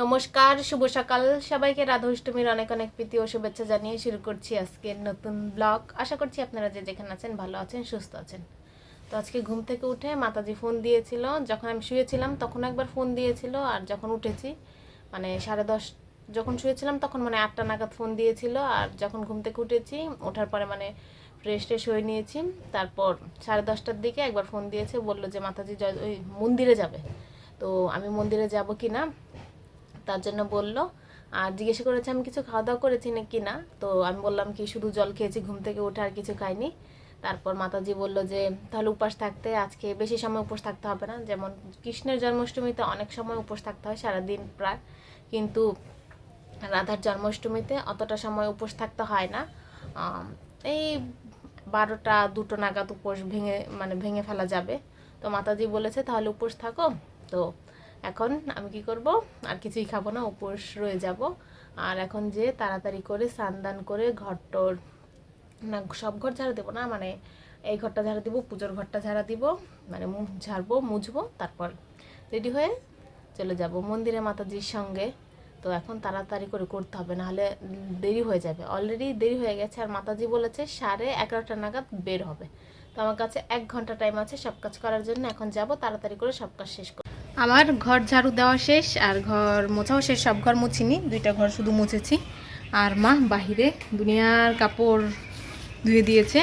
নমস্কার, শুভ সকাল। সবাইকে রাধা অষ্টমীর অনেক অনেক প্রীতি ও শুভেচ্ছা জানিয়ে শুরু করছি আজকের নতুন ব্লগ। আশা করছি আপনারা যে যেখানে আছেন ভালো আছেন, সুস্থ আছেন। তো আজকে ঘুম থেকে উঠে মাতাজি ফোন দিয়েছিল। যখন আমি শুয়েছিলাম তখন একবার ফোন দিয়েছিল আর যখন উঠেছি মানে সাড়ে দশ, যখন শুয়েছিলাম তখন মানে আটটা নাগাদ ফোন দিয়েছিল। আর যখন ঘুম থেকে উঠেছি, ওঠার পরে মানে ফ্রেশ ট্রেশ হয়ে নিয়েছি। তারপর সাড়ে দশটার দিকে একবার ফোন দিয়েছে, বলল যে মাতাজি জয়, ওই মন্দিরে যাবে। তো আমি মন্দিরে যাব কি না তার জন্য বলল, আর জিজ্ঞাসা করেছে আমি কিছু খাওয়া দাওয়া করেছি না কি না? তো আমি বললাম কি, শুধু জল খেয়েছি, ঘুম থেকে উঠে আর কিছু খাইনি। তারপর মাতাজি বলল যে, তাহলে উপাস থাকতে, আজকে বেশি সময় উপোস থাকতে হবে না। যেমন কৃষ্ণের জন্মাষ্টমীতে অনেক সময় উপোস থাকতে হয়, সারাদিন প্রায়। কিন্তু রাধার জন্মাষ্টমীতে অতটা সময় উপোস থাকতে হয় না। এই বারোটা দুটো নাগাদ উপোস ভেঙে মানে ভেঙে ফেলা যাবে। তো মাতাজি বলেছে, তাহলে উপোস থাকো। তো এখন আমি কি করব? আর কিছুই খাব না, উপোস রয়ে যাব। আর এখন যে তাড়াতাড়ি করে স্নান দান করে ঘরটোর না, সব ঘর ঝাড়া দেবো না মানে এই ঘরটা ঝাড়া দিব, পুজোর ঘরটা ঝাড়া দিব মানে মুখ ঝাড়বো, মুছবো, তারপর রেডি হয়ে চলে যাব মন্দিরে মাতাজির সঙ্গে। তো এখন তাড়াতাড়ি করে করতে হবে, নাহলে দেরি হয়ে যাবে। অলরেডি দেরি হয়ে গেছে, আর মাতাজি বলেছে সাড়ে এগারোটা নাগাদ বের হবে। তো আমার কাছে এক ঘণ্টা টাইম আছে, সব কাজ করার জন্য এখন যাব, তাড়াতাড়ি করে সব কাজ শেষ করব আমার ঘর ঝাড়ু দেওয়া শেষ আর ঘর মোছাও শেষ, সব ঘর মুছিনি, দুইটা ঘর শুধু মুছেছি। আর মা বাহিরে দুনিয়ার কাপড় ধুয়ে দিয়েছে।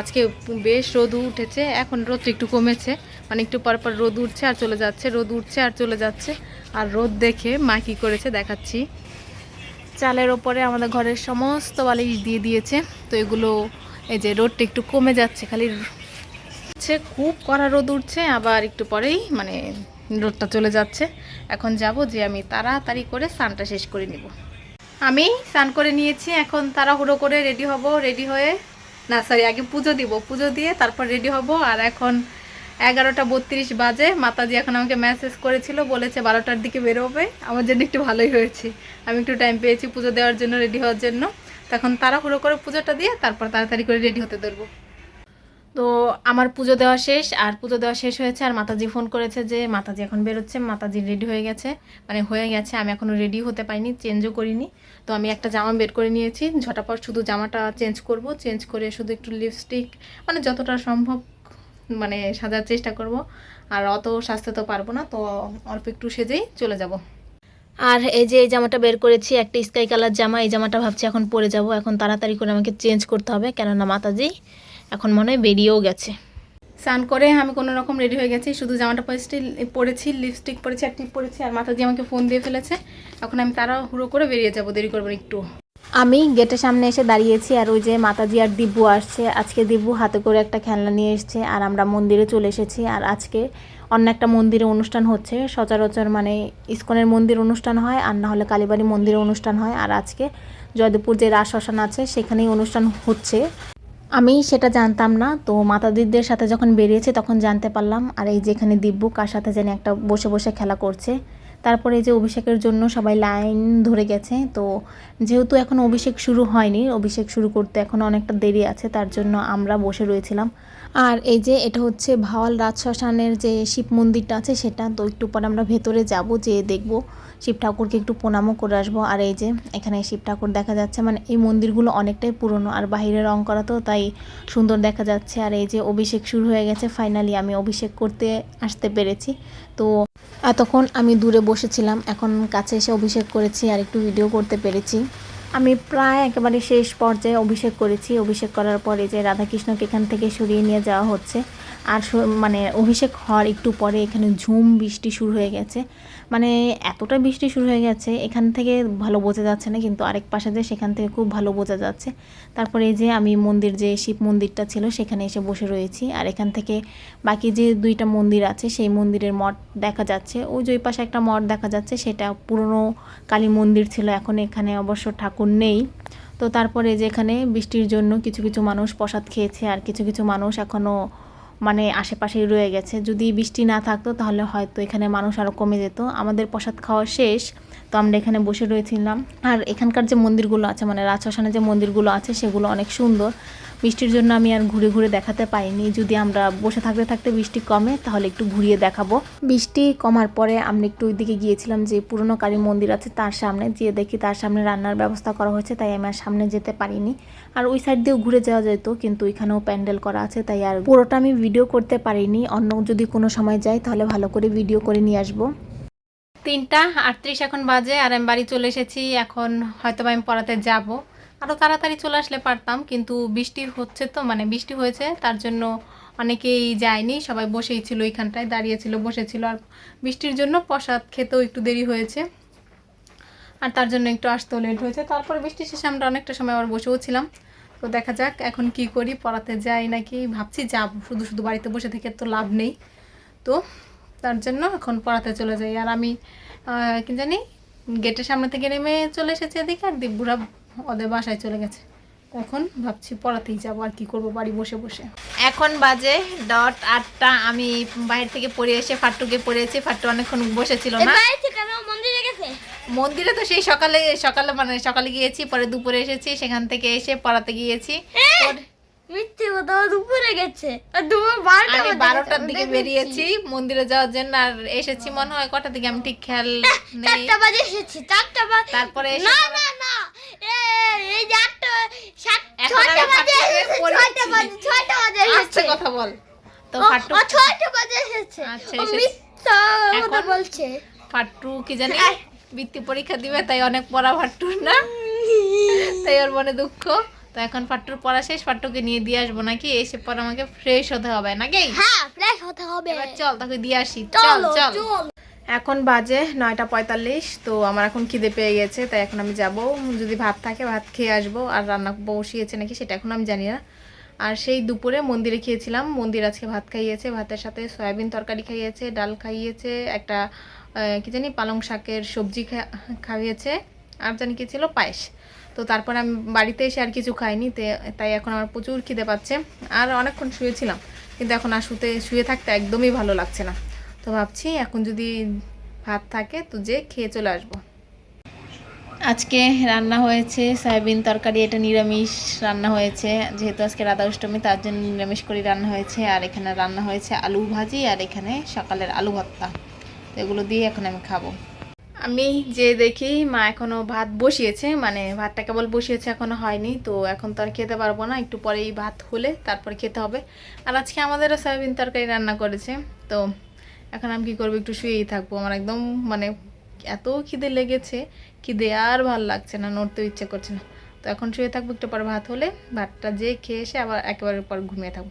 আজকে বেশ রোদ উঠেছে, এখন রোদ একটু কমেছে। মানে একটু পর পর রোদ উঠছে আর চলে যাচ্ছে, রোদ উঠছে আর চলে যাচ্ছে। আর রোদ দেখে মা কী করেছে দেখাচ্ছি। চালের ওপরে আমাদের ঘরের সমস্ত বালিশ দিয়ে দিয়েছে। তো এগুলো এই যে রোদটা একটু কমে যাচ্ছে, খালি খুব কড়া রোদ উঠছে। আবার একটু পরেই মানে রোদটা চলে যাচ্ছে। এখন যাব যে আমি তাড়াতাড়ি করে স্নানটা শেষ করে নিব। আমি স্নান করে নিয়েছি, এখন তাড়াহুড়ো করে রেডি হব রেডি হয়ে, না সরি আগে পুজো দিব। পুজো দিয়ে তারপর রেডি হব, আর এখন এগারোটা বত্রিশ বাজে। মাতাজি এখন আমাকে মেসেজ করেছিল, বলেছে বারোটার দিকে বেরোবে। আমার জন্য একটু ভালোই হয়েছে। আমি একটু টাইম পেয়েছি পুজো দেওয়ার জন্য রেডি হওয়ার জন্য। তখন তাড়াহুড়ো করে পুজোটা দিয়ে তারপর তাড়াতাড়ি করে রেডি হতে ধরবো। তো আমার পুজো দেওয়া শেষ, আর পুজো দেওয়া শেষ হয়েছে, আর মাতাজি ফোন করেছে যে, মাতাজি এখন বেরোচ্ছে, মাতাজি রেডি হয়ে গেছে। মানে হয়ে গেছে, আমি এখনও রেডি হতে পারিনি চেঞ্জও করিনি। তো আমি একটা জামা বের করে নিয়েছি, ঝটাপট শুধু জামাটা চেঞ্জ করব চেঞ্জ করে শুধু একটু লিপস্টিক মানে যতটা সম্ভব মানে সাজার চেষ্টা করব। আর অত সাজতে তো পারব না, তো অল্প একটু সেজেই চলে যাব। আর এই যে এই জামাটা বের করেছি, একটা স্কাই কালার জামা, এই জামাটা ভাবছি এখন পরে যাব। এখন তাড়াতাড়ি করে আমাকে চেঞ্জ করতে হবে, কেননা মাতাজি এখন মনে হয় বেরিয়েও গেছে। স্নান করে আমি কোনো রকম রেডি হয়ে গেছি শুধু জামাটা পরেছি পরেছি লিপস্টিক পরেছি আর টিপ পরেছি আর মাতাজি আমাকে ফোন দিয়ে ফেলেছে। এখন আমি তারা হুড়ো করে বেরিয়ে যাব দেরি করব একটু। আমি গেটের সামনে এসে দাঁড়িয়েছি আর ওই যে মাতাজি আর দিব্যু আসছে। আজকে দিব্যু হাতে করে একটা খেলনা নিয়ে এসছে আর আমরা মন্দিরে চলে এসেছি আর আজকে অন্য একটা মন্দিরে অনুষ্ঠান হচ্ছে। সচরাচর মানে ইস্কনের মন্দির অনুষ্ঠান হয় আর না হলে কালীবাড়ি মন্দিরে অনুষ্ঠান হয়। আর আজকে জয়দেবপুর যে রাস শ্মশান আছে সেখানেই অনুষ্ঠান হচ্ছে। আমি সেটা জানতাম না। তো মাতা মাতাদিদের সাথে যখন বেরিয়েছে তখন জানতে পারলাম, আর এই যে এখানে দিব্যু কার সাথে জানি একটা বসে বসে খেলা করছে। তারপরে এই যে অভিষেকের জন্য সবাই লাইন ধরে গেছে। তো যেহেতু এখন অভিষেক শুরু হয়নি, অভিষেক শুরু করতে এখন অনেকটা দেরি আছে, তার জন্য আমরা বসে রয়েছিলাম। আর এই যে এটা হচ্ছে ভাওয়াল রাজশ্মশানের যে শিব মন্দিরটা আছে সেটা, তো একটু পরে আমরা ভেতরে যাব যে দেখব। শিব ঠাকুরকে একটু প্রণামও করে আসব। আর এই যে এখানে শিব ঠাকুর দেখা যাচ্ছে মানে এই মন্দিরগুলো অনেকটাই পুরনো আর বাইরে রং করা তো তাই সুন্দর দেখা যাচ্ছে। আর এই যে অভিষেক শুরু হয়ে গেছে ফাইনালি আমি অভিষেক করতে আসতে পেরেছি। তো এতক্ষণ আমি দূরে বসেছিলাম, এখন কাছে এসে অভিষেক করেছি আর একটু ভিডিও করতে পেরেছি। আমি প্রায় একেবারে শেষ পর্যায়ে অভিষেক করেছি। অভিষেক করার পরে যে রাধাকৃষ্ণকে এখান থেকে সরিয়ে নিয়ে যাওয়া হচ্ছে। আর মানে অভিষেক হওয়ার একটু পরে এখানে ঝুম বৃষ্টি শুরু হয়ে গেছে। মানে এতটা বৃষ্টি শুরু হয়ে গেছে, এখান থেকে ভালো বোঝা যাচ্ছে না, কিন্তু আরেক পাশে যে সেখান থেকে খুব ভালো বোঝা যাচ্ছে। তারপরে এই যে আমি মন্দির যে শিব মন্দিরটা ছিল, সেখানে এসে বসে রয়েছি। আর এখান থেকে বাকি যে দুইটা মন্দির আছে, সেই মন্দিরের মঠ দেখা যাচ্ছে। ওই যে ওই পাশে একটা মঠ দেখা যাচ্ছে, সেটা পুরনো কালী মন্দির ছিল, এখন এখানে অবশ্য ঠাকুর নেই। তো তারপরে যে এখানে বৃষ্টির জন্য কিছু কিছু মানুষ প্রসাদ খেয়েছে, আর কিছু কিছু মানুষ এখনও মানে আশেপাশেই রয়ে গেছে। যদি বৃষ্টি না থাকতো তাহলে হয়তো এখানে মানুষ আরও কমে যেত। আমাদের প্রসাদ খাওয়া শেষ, তো আমরা এখানে বসে রয়েছিলাম। আর এখানকার যে মন্দিরগুলো আছে মানে রাজশাসনে যে মন্দিরগুলো আছে, সেগুলো অনেক সুন্দর। বৃষ্টির জন্য আমি আর ঘুরে ঘুরে দেখাতে পাইনি। যদি আমরা বসে থাকতে থাকতে বৃষ্টি কমে, তাহলে একটু ঘুরিয়ে দেখাবো। বৃষ্টি কমার পরে আমরা একটু ওইদিকে গিয়েছিলাম যে পুরনো কালী মন্দির আছে তার সামনে। গিয়ে দেখি তার সামনে রান্নার ব্যবস্থা করা হয়েছে, তাই আমি আর সামনে যেতে পারিনি। আর ওই সাইড দিয়েও ঘুরে যাওয়া যেত, কিন্তু ওইখানেও প্যান্ডেল করা আছে, তাই আর পুরোটা আমি ভিডিও করতে পারিনি। অন্য যদি কোনো সময় যাই, তাহলে ভালো করে ভিডিও করে নিয়ে আসব। তিনটা আটত্রিশ এখন বাজে, আর আমি বাড়ি চলে এসেছি। এখন হয়তো আমি পড়াতে যাব। আরও তাড়াতাড়ি চলে আসলে পারতাম, কিন্তু বৃষ্টি হচ্ছে তো মানে বৃষ্টি হয়েছে, তার জন্য অনেকেই যায়নি, সবাই বসেই ছিল ওইখানটায় দাঁড়িয়েছিল বসেছিল আর বৃষ্টির জন্য প্রসাদ খেতেও একটু দেরি হয়েছে, আর তার জন্য একটু আসতেও লেট হয়েছে, তারপর বৃষ্টি শেষে আমরা অনেকটা সময় আবার বসেও ছিলাম, তো দেখা যাক এখন কি করি, পড়াতে যাই নাকি, ভাবছি যাব, শুধু শুধু বাড়িতে বসে থেকে তো লাভ নেই, তো তার জন্য এখন পড়াতে চলে যাই, আর আমি কি জানি, গেটের সামনে থেকে নেমে চলে এসেছি এদিকে, আর দিব্যুরা ওদের বাসায় চলে গেছে। এখন ভাবছি পড়াতেই যাব আর কি করব বাড়ি বসে বসে। এখন বাজে ডট আটটা আমি বাইরে থেকে পড়ে এসে ফাট্টুকে পড়েছি ফাট্টু অনেকক্ষণ বসেছিল না। মন্দিরে তো সেই সকালে সকালে মানে সকালে গিয়েছি পরে দুপুরে এসেছি সেখান থেকে এসে পড়াতে গিয়েছি। পরে- মিথ্যে কথা দুপুরে গেছে। আর দুপুর আমি বারোটার দিকে বেরিয়েছি মন্দিরে যাওয়ার জন্য আর এসেছি মনে হয় কটার দিকে আমি ঠিক খেয়াল নেই। চারটা বাজে এসেছি চারটা বাজে তারপরে না না না এই যে আটটা সাত ছয়টা বাজে ফাটুকে এসেছে, পড়েছি। ছয়টা বাজে ছয়টা বাজে এসেছে। কথা বল। তো ও- ছয়টা বাজে এসেছে। আচ্ছা, মিথ্যা কথা বলছে। ফাট্টু কি জানি বৃত্তি পরীক্ষা দিবে তাই অনেক পড়া ফাট্টুর না? তাই ওর মনে দুঃখ। তো এখন ফাট্টুর পড়া শেষ ফাট্টুকে নিয়ে দিয়ে আসব নাকি? এসে পর আমাকে ফ্রেশ হতে হবে নাকি? হ্যাঁ ফ্রেশ হতে হবে। এবার চল তাকে দিয়ে আসি। চল চল এখন বাজে নয়টা পঁয়তাল্লিশ তো আমার এখন খিদে পেয়ে গেছে তাই এখন আমি যাব। যদি ভাত থাকে ভাত খেয়ে আসব। আর রান্না বসিয়েছে নাকি সেটা এখন আমি জানি না। আর সেই দুপুরে মন্দিরে খেয়েছিলাম। মন্দির আজকে ভাত খাইয়েছে ভাতের সাথে সয়াবিন তরকারি খাইয়েছে ডাল খাইয়েছে একটা কি জানি পালং শাকের সবজি খাইয়েছে। আর জানি কি ছিল? পায়েস। তো তারপরে আমি বাড়িতে এসে আর কিছু খাইনি তাই এখন আমার প্রচুর খিদে পাচ্ছে। আর অনেকক্ষণ শুয়েছিলাম, কিন্তু এখন আর শুতে, শুয়ে থাকতে একদমই ভালো লাগছে না। তো ভাবছি এখন যদি ভাত থাকে তো যে খেয়ে চলে আসব। আজকে রান্না হয়েছে সয়াবিন তরকারি, এটা নিরামিষ রান্না হয়েছে। যেহেতু আজকে রাধা অষ্টমী, তার জন্য নিরামিষ করে রান্না হয়েছে। আর এখানে রান্না হয়েছে আলু ভাজি, আর এখানে সকালের আলু ভর্তা। তো এগুলো দিয়ে এখন আমি খাব। আমি যে দেখি মা এখনও ভাত বসিয়েছে মানে ভাতটা কেবল বসিয়েছে এখনও হয়নি, তো এখন তো আর খেতে পারব না, একটু পরেই ভাত হলে তারপরে খেতে হবে। আর আজকে আমাদেরও সয়াবিন তরকারি রান্না করেছে, তো এখন আমি কি করব, একটু শুয়েই থাকব। আমার একদম মানে এত খিদে লেগেছে, খিদে আর ভালো লাগছে না, নড়তেও ইচ্ছে করছে না। তো এখন শুয়ে থাকব, একটু পর ভাত হলে, ভাতটা যে খেয়ে এসে আবার একেবারে পর ঘুমিয়ে থাকব।